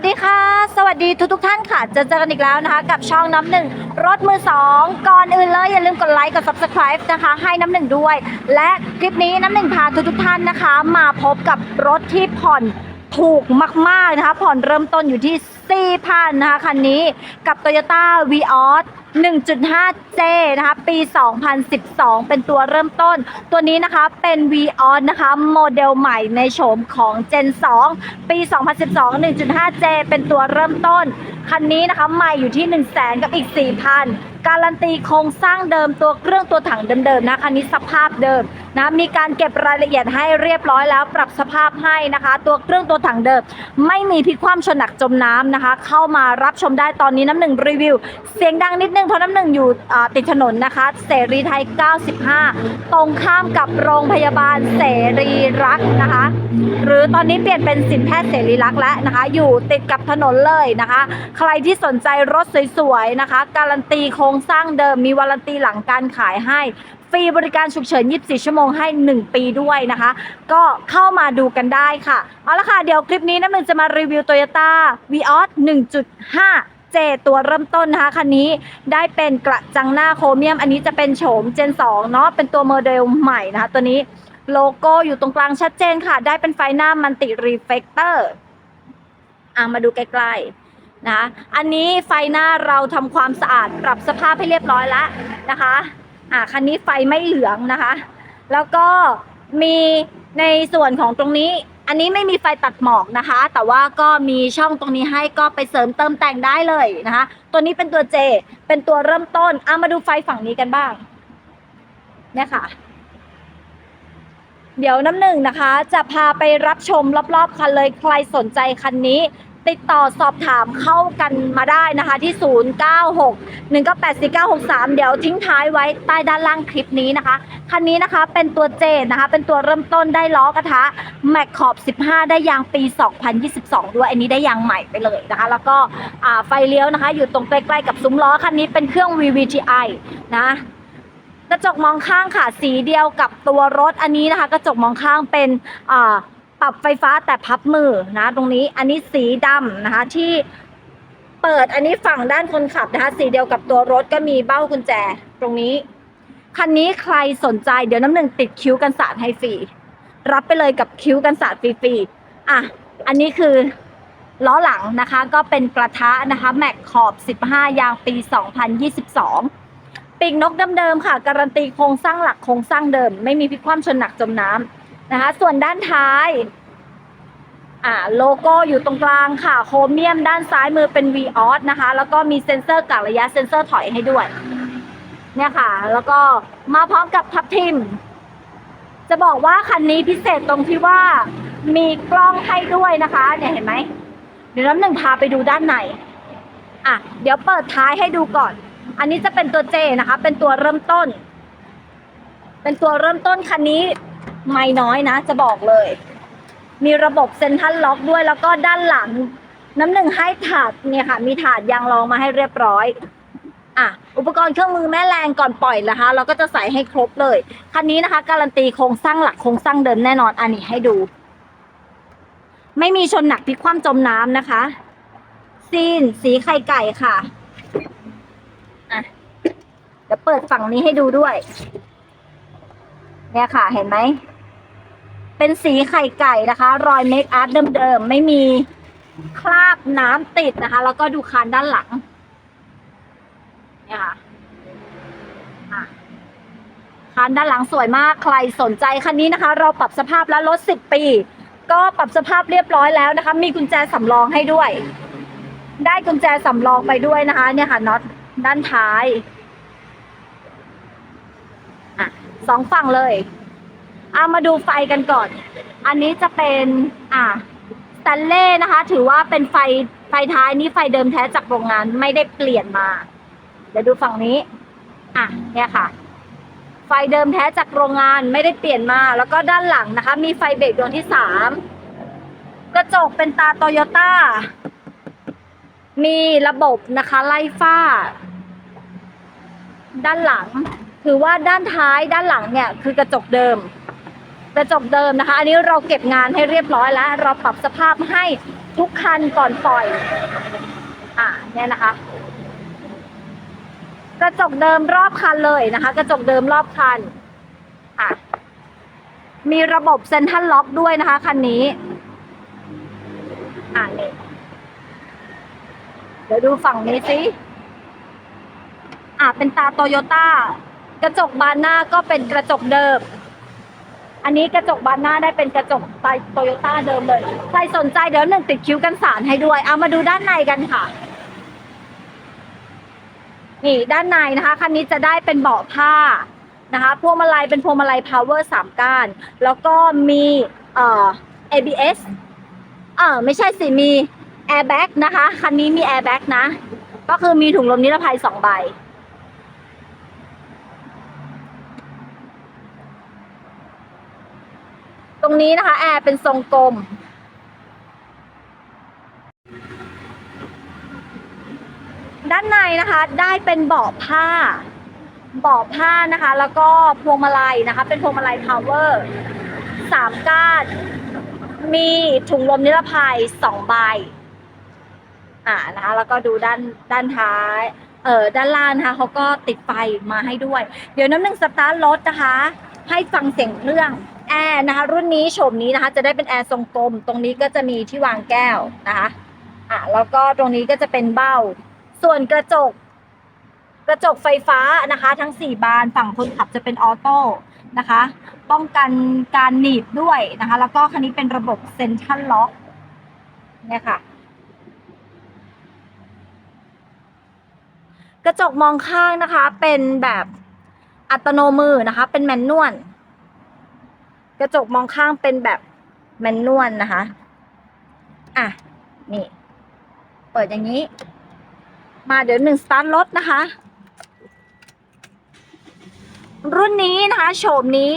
วัสดีค่ะ สวัสดีทุกทุกท่านค่ะเจอเจอกันอีกแล้วนะคะ กับช่องน้ำหนึ่งรถมือสองก่อนอื่นเลยอย่าลืมกดไลค์กด subscribe นะคะ ให้น้ำหนึ่งด้วย และคลิปนี้น้ำหนึ่งพาทุกทุกท่านนะคะ มาพบกับรถที่ผ่อนถูกมาก ๆ นะคะ ผ่อนเริ่มต้นอยู่ที่4,000นะคะคันนี้กับ Toyota v ีออ 1.5J นะคะ ปี 2012 เป็นตัวเริ่มต้น ตัวนี้นะคะเป็น v ีออนะคะ โมเดลใหม่ในโฉมของ Gen 2 ปี 2012 1.5J เป็นตัวเริ่มต้น คันนี้นะคะใหม่อยู่ที่ 100,000 กับอีก 4,000 การันตีโครงสร้างเดิมตัวเครื่องตัวถังเดิมๆนะคันนี้สภาพเดิม นะมีการเก็บรายละเอียดให้เรียบร้อยแล้ว ปรับสภาพให้นะคะ ตัวเครื่องตัวถังเดิม ไม่มีพิกคว่ำชนหนักจมน้ำนะคะ เข้ามารับชมได้ตอนนี้น้ำหนึ่งรีวิว เสียงดังนิดนึงเพราะน้ำหนึ่งอยู่ติดถนนนะคะ เสรีไทย 95 ตรงข้ามกับโรงพยาบาลเสรีรักนะคะ ตอนนี้เปลี่ยนเป็นสินแพทย์เสรีรักษ์แล้วนะคะ อยู่ติดกับถนนเลยนะคะ ใครที่สนใจรถสวยๆนะคะ การันตีโครงสร้างเดิมมีวารันตีหลังการขายให้ฟรีบริการฉุกเฉิน 24 ชั่วโมงให้ 1 ปีด้วยนะคะ ก็เข้ามาดูกันได้ค่ะ เอาละค่ะ เดี๋ยวคลิปนี้น้ำหนึ่งจะมารีวิว Toyota v ีออ1.5 เจตัวเริ่มต้นนะคะ คันนี้ได้เป็นกระจังหน้าโครเมียม อันนี้จะเป็นโฉม Gen 2เนาะเป็นตัวโมเดลใหม่นะคะ ตัวนี้ โลโก้อยู่ตรงกลางชัดเจนค่ะ ได้เป็นไฟหน้ามันติรีเฟกเตอร์อะมาดูใกล้ๆนะอันนี้ไฟหน้าเราทำความสะอาดปรับสภาพให้เรียบร้อยแล้วนะคะอะคันนี้ไฟไม่เหลืองนะคะ แล้วก็มีในส่วนของตรงนี้อันนี้ไม่มีไฟตัดหมอกนะคะ แต่ว่าก็มีช่องตรงนี้ให้ก็ไปเสริมเติมแต่งได้เลยนะคะ ตัวนี้เป็นตัว J เป็นตัวเริ่มต้นเอามาดูไฟฝั่งนี้กันบ้าง เนี่ยค่ะ เดี๋ยวน้ำหนึ่งนะคะ จะพาไปรับชมรอบๆคันเลยใครสนใจคันนี้ ติดต่อสอบถามเข้ากันมาได้นะคะที่ 096 198 4963 เดี๋ยวทิ้งท้ายไว้ใต้ด้านล่างคลิปนี้นะคะ คันนี้นะคะเป็นตัวเจนนะคะ เป็นตัวเริ่มต้นได้ล้อกระทะแม็กขอบ 15 ได้ยางปี 2022 ด้วย อันนี้ได้ยางใหม่ไปเลยนะคะ แล้วก็ไฟเลี้ยวนะคะ อยู่ตรงใกล้ๆกับซุ้มล้อคันนี้เป็นเครื่อง VVTi นะ กระจกมองข้างค่ะ สีเดียวกับตัวรถอันนี้นะคะ กระจกมองข้างเป็นปรับไฟฟ้าแต่พับมือนะ ตรงนี้อันนี้สีดำนะคะที่เปิดอันนี้ฝั่งด้านคนขับนะคะ สีเดียวกับตัวรถก็มีเบ้ากุญแจ ตรงนี้ คันนี้ใครสนใจเดี๋ยวน้ำหนึ่งติดคิ้วกันสาดให้ฟรีรับไปเลยกับคิ้วกันสาดฟรีๆอะอันนี้คือล้อหลังนะคะ ก็เป็นกระทะนะคะ แม็กขอบ 15 ยางปี 2022 ปีกนกเดิมๆค่ะ การันตีโครงสร้างหลักโครงสร้างเดิม ไม่มีพลิกคว่ำชนหนักจมน้ำนะคะ ส่วนด้านท้ายอ่าโลโก้อยู่ตรงกลางค่ะโครเมียมด้านซ้ายมือเป็น v ีออสนะคะ แล้วก็มีเซ็นเซอร์กะระยะเซ็นเซอร์ถอยให้ด้วย เนี่ยค่ะ แล้วก็มาพร้อมกับทับทิม จะบอกว่าคันนี้พิเศษตรงที่ว่ามีกล้องให้ด้วยนะคะเนี่ยเห็นไหมเดี๋ยวน้ำหนึ่งพาไปดูด้านในอะเดี๋ยวเปิดท้ายให้ดูก่อน อันนี้จะเป็นตัวเจนะคะ เป็นตัวเริ่มต้น เป็นตัวเริ่มต้นคันนี้ไม่น้อยนะ จะบอกเลย มีระบบเซ็นทรัลล็อกด้วยแล้วก็ด้านหลัง น้ำหนึ่งให้ถาดเนี่ยค่ะ มีถาดยางรองมาให้เรียบร้อยอะอุปกรณ์เครื่องมือแม่แรงก่อนปล่อยนะคะ เราก็จะใส่ให้ครบเลยคันนี้นะคะ การันตีโครงสร้างหลักโครงสร้างเดิมแน่นอนอันนี้ให้ดู ไม่มีชนหนักพลิกคว่ำจมน้ำนะคะซีนสีไข่ไก่ค่ะอะ เดี๋ยวเปิดฝั่งนี้ให้ดูด้วย เนี่ยค่ะ เห็นไหม เป็นสีไข่ไก่นะคะ รอยเมคอาร์ตเดิมๆ ไม่มีคราบน้ำติดนะคะ แล้วก็ดูคานด้านหลัง เนี่ยค่ะอะคานด้านหลังสวยมาก ใครสนใจคันนี้นะคะ เราปรับสภาพแล้วลด10ปี ก็ปรับสภาพเรียบร้อยแล้วนะคะ มีกุญแจสำรองให้ด้วย ได้กุญแจสำรองไปด้วยนะคะ เนี่ยค่ะน็อตด้านท้าย อะ สองฝั่งเลยเอามาดูไฟกันก่อน อันนี้จะเป็นอะสแตนเล่นะคะ ถือว่าเป็นไฟไฟท้ายนี่ไฟเดิมแท้จากโรงงานไม่ได้เปลี่ยนมา เดี๋ยวดูฝั่งนี้ อะเนี่ยค่ะ ไฟเดิมแท้จากโรงงานไม่ได้เปลี่ยนมา แล้วก็ด้านหลังนะคะ มีไฟเบรกดวงที่สามกระจกเป็นตาโตโยต้ามีระบบนะคะ ไล่ฝ้า ด้านหลัง ถือว่าด้านท้ายด้านหลังเนี่ยคือกระจกเดิม กระจกเดิมนะคะ อันนี้เราเก็บงานให้เรียบร้อยแล้ว เราปรับสภาพให้ทุกคันก่อนปล่อย อ่าเนี่ยนะคะ กระจกเดิมรอบคันเลยนะคะ กระจกเดิมรอบคันอะมีระบบเซ็นทรัลล็อกด้วยนะคะคันนี้ อ่านี่เดี๋ยวดูฝั่งนี้สิอ่าเป็นตาโตโยต้า กระจกบานหน้าก็เป็นกระจกเดิม อันนี้กระจกบานหน้าได้เป็นกระจกไตโตโยต้าเดิมเลย ใครสนใจเดี๋ยวหนึ่งติดคิ้วกันสารให้ด้วย เอามาดูด้านในกันค่ะ นี่ด้านในนะคะคันนี้จะได้เป็นเบาะผ้านะคะพวงมาลัยเป็นพวงมาลัย power สามก้าน แล้วก็มีเอ่อ ABS เออไม่ใช่สิมี airbag นะคะ คันนี้มี airbag นะ ก็คือมีถุงลมนิรภัยสองใบ รงนี้นะคะ แอร์เป็นทรงกลม ด้านในนะคะได้เป็นเบาะผ้าเบาะผ้านะคะ แล้วก็พวงมาลัยนะคะ เป็นพวงมาลัย power สามก้านมีถุงลมนิรภัยสองใบอ่านะคะแล้วก็ดูด้านด้านท้ายเออด้านล่างนะคะเขาก็ติดไฟมาให้ด้วย เดี๋ยวน้ำหนึ่งสตาร์ทรถนะคะ ให้ฟังเสียงเครื่อง แอร์นะคะรุ่นนี้โฉมนี้นะคะจะได้เป็นแอร์ทรงกลม ตรงนี้ก็จะมีที่วางแก้วนะคะอ่าแล้วก็ตรงนี้ก็จะเป็นเบ้า ส่วนกระจก กระจกไฟฟ้านะคะ ทั้ง 4 บานฝั่งคนขับจะเป็นออโต้นะคะ ป้องกันการหนีบด้วยนะคะ แล้วก็คันนี้เป็นระบบเซ็นทรัลล็อกเนี่ยค่ะกระจกมองข้างนะคะเป็นแบบอัตโนมือนะคะ เป็นแมนนวล กระจกมองข้างเป็นแบบแมนนวลนะคะ อะ นี่ เปิดอย่างนี้ มาเดี๋ยวหนึ่งสตาร์ทรถนะคะ รุ่นนี้นะคะโฉมนี้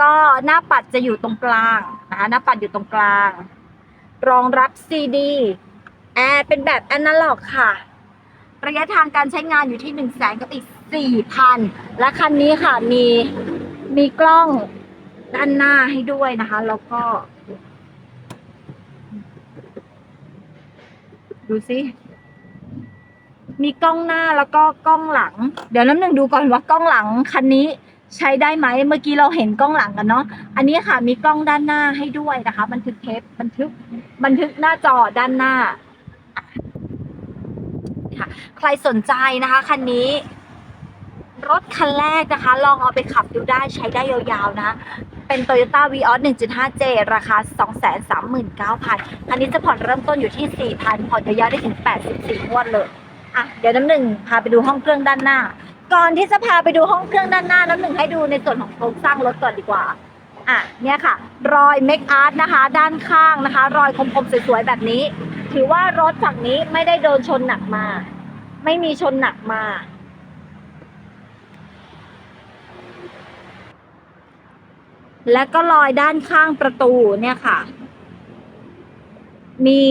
ก็หน้าปัดจะอยู่ตรงกลางนะคะหน้าปัดอยู่ตรงกลาง รองรับ CD แอร์เป็นแบบแอนาล็อกค่ะ ระยะทางการใช้งานอยู่ที่หนึ่งแสนกับอีกสี่พันและคันนี้ค่ะมีมีกล้อง ด้านหน้าให้ด้วยนะคะ แล้วก็ ดูสิมีกล้องหน้าแล้วก็กล้องหลัง เดี๋ยวน้ำหนึ่งดูก่อนว่ากล้องหลังคันนี้ใช้ได้ไหมเมื่อกี้เราเห็นกล้องหลังกันเนาะอันนี้ค่ะมีกล้องด้านหน้าให้ด้วยนะคะ บันทึกเทปบันทึกบันทึกหน้าจอด้านหน้าค่ะใครสนใจนะคะคันนี้ รถคันแรกนะคะ ลองเอาไปขับดูได้ใช้ได้ยาวๆนะ เป็น Toyota Vios 1.5J ราคา 239,000คันนี้จะผ่อนเริ่มต้นอยู่ที่ 4,000 ผ่อนยาวๆได้ถึง 84งวดเลย อะ เดี๋ยวน้ำหนึ่งพาไปดูห้องเครื่องด้านหน้า ก่อนที่จะพาไปดูห้องเครื่องด้านหน้า น้ำหนึ่งให้ดูในส่วนของโครงสร้างรถก่อนดีกว่า อะ เนี่ยค่ะ รอยเมคอาร์ตนะคะ ด้านข้างนะคะ รอยคมๆสวยๆแบบนี้ ถือว่ารถฝั่งนี้ไม่ได้โดนชนหนักมา ไม่มีชนหนักมา และก็รอยด้านข้างประตูเนี่ยค่ะ มี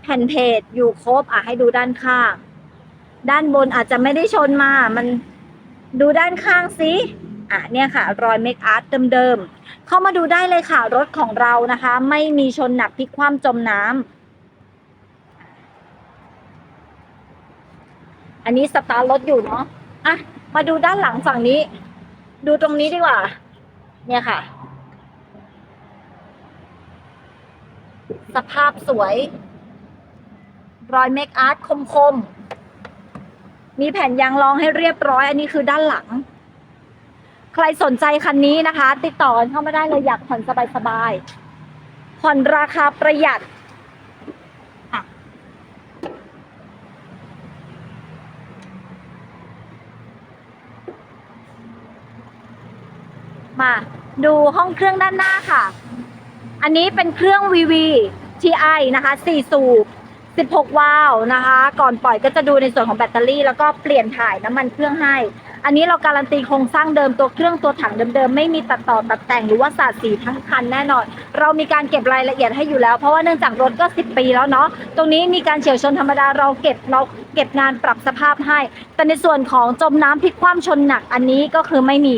แผ่นเพจอยู่ครบอะให้ดูด้านข้าง ด้านบนอาจจะไม่ได้ชนมา มันดูด้านข้างสิอะเนี่ยค่ะ รอยเมคอาร์ตเดิมๆ เข้ามาดูได้เลยค่ะ รถของเรานะคะ ไม่มีชนหนักพลิกคว่ำจมน้ำอันนี้สตาร์รถอยู่เนาะอะมาดูด้านหลังฝั่งนี้ ดูตรงนี้ดีกว่า เนี่ยค่ะ สภาพสวย รอยเมคอาร์ตคมๆ มีแผ่นยางรองให้เรียบร้อย อันนี้คือด้านหลัง ใครสนใจคันนี้นะคะ ติดต่อเข้ามาได้เลยอยากผ่อนสบายๆผ่อนราคาประหยัด มาดูห้องเครื่องด้านหน้าค่ะ อันนี้เป็นเครื่อง VV TI นะคะ 4 สูบ 16 วาล์วนะคะ ก่อนปล่อยก็จะดูในส่วนของแบตเตอรี่ แล้วก็เปลี่ยนถ่ายน้ำมันเครื่องให้ อันนี้เราการันตีโครงสร้างเดิมตัวเครื่องตัวถังเดิมๆ ไม่มีตัดต่อตัดแต่งหรือว่าสาดสีทั้งคันแน่นอน เรามีการเก็บรายละเอียดให้อยู่แล้ว เพราะว่าเนื่องจากรถก็ 10 ปีแล้วเนาะ ตรงนี้มีการเฉียวชนธรรมดาเราเก็บเราเก็บงานปรับสภาพให้ แต่ในส่วนของจมน้ำพลิกคว่ำชนหนักอันนี้ก็คือไม่มี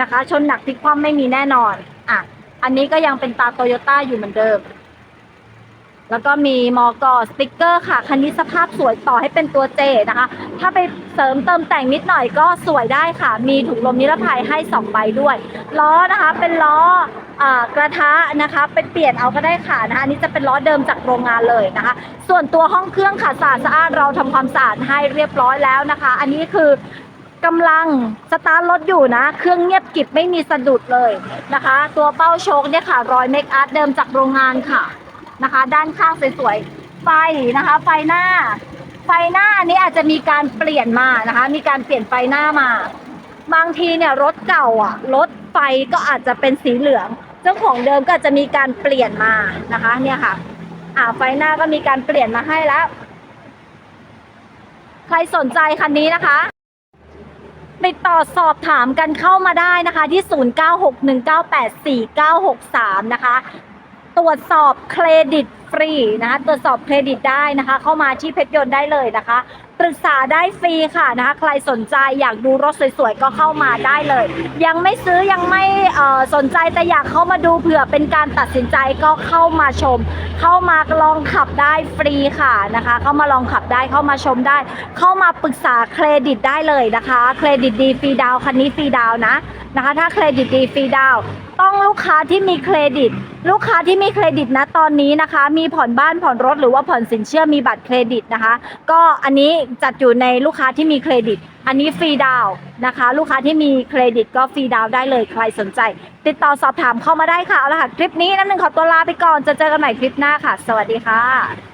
นะคะ ชนหนักพลิกคว่ำไม่มีแน่นอน อะ อันนี้ก็ยังเป็นตาโตโยต้าอยู่เหมือนเดิม แล้วก็มีมอกอสติกเกอร์ค่ะ คันนี้สภาพสวยต่อให้เป็นตัวเจนะคะ ถ้าไปเสริมเติมแต่งนิดหน่อยก็สวยได้ค่ะ มีถุงลมนิรภัยให้2ใบด้วย ล้อนะคะ เป็นล้ออกระทะนะคะเป็นเปลี่ยนเอาก็ได้ค่ะนะคะนนี้จะเป็นล้อเดิมจากโรงงานเลยนะคะ ส่วนตัวห้องเครื่องค่ะสะอาดสะอาดเราทำความสะอาดให้เรียบร้อยแล้วนะคะ อันนี้คือ กำลังสตาร์ทรถอยู่นะ เครื่องเงียบกริบไม่มีสะดุดเลยนะคะ ตัวเป้าโชคเนี่ยค่ะรอยเมคอาร์ตเดิมจากโรงงานค่ะนะคะ ด้านข้างสวยๆไฟนะคะ ไฟหน้า ไฟหน้าอันนี้อาจจะมีการเปลี่ยนมานะคะ มีการเปลี่ยนไฟหน้ามา บางทีเนี่ยรถเก่าอะรถไฟก็อาจจะเป็นสีเหลือง เจ้าของเดิมก็จจะมีการเปลี่ยนมานะคะเนี่ยค่ะอ่าไฟหน้าก็มีการเปลี่ยนมาให้แล้ว ใครสนใจคันนี้นะคะ ติดต่อสอบถามกันเข้ามาได้นะคะที่ 0961984963 นะคะ ตรวจสอบเครดิตฟรีนะคะตรวจสอบเครดิตได้นะคะ เข้ามาที่เพชรยนต์ได้เลยนะคะ ปรึกษาได้ฟรีค่ะนะคะ ใครสนใจอยากดูรถสวยๆ ก็เข้ามาได้เลย ยังไม่ซื้อยังไม่สนใจแต่อยากเข้ามาดูเผื่อเป็นการตัดสินใจก็เข้ามาชม เข้ามาลองขับได้ฟรีค่ะนะคะ เข้ามาลองขับได้เข้ามาชมได้ เข้ามาปรึกษาเครดิตได้เลยนะคะ เครดิตดีฟรีดาวคันนี้ฟรีดาวนะนะคะ ถ้าเครดิตดีฟรีดาวต้อง ลูกค้าที่มีเครดิต ลูกค้าที่มีเครดิตนะตอนนี้นะคะ มีผ่อนบ้านผ่อนรถหรือว่าผ่อนสินเชื่อมีบัตรเครดิตนะคะ ก็อันนี้จัดอยู่ในลูกค้าที่มีเครดิต อันนี้ฟรีดาวนะคะ ลูกค้าที่มีเครดิตก็ฟรีดาวได้เลยใครสนใจ ติดต่อสอบถามเข้ามาได้ค่ะเอาละค่ะคลิปนี้น้ำหนึ่งขอตัวลาไปก่อนจะเจอกันใหม่คลิปหน้าค่ะ สวัสดีค่ะ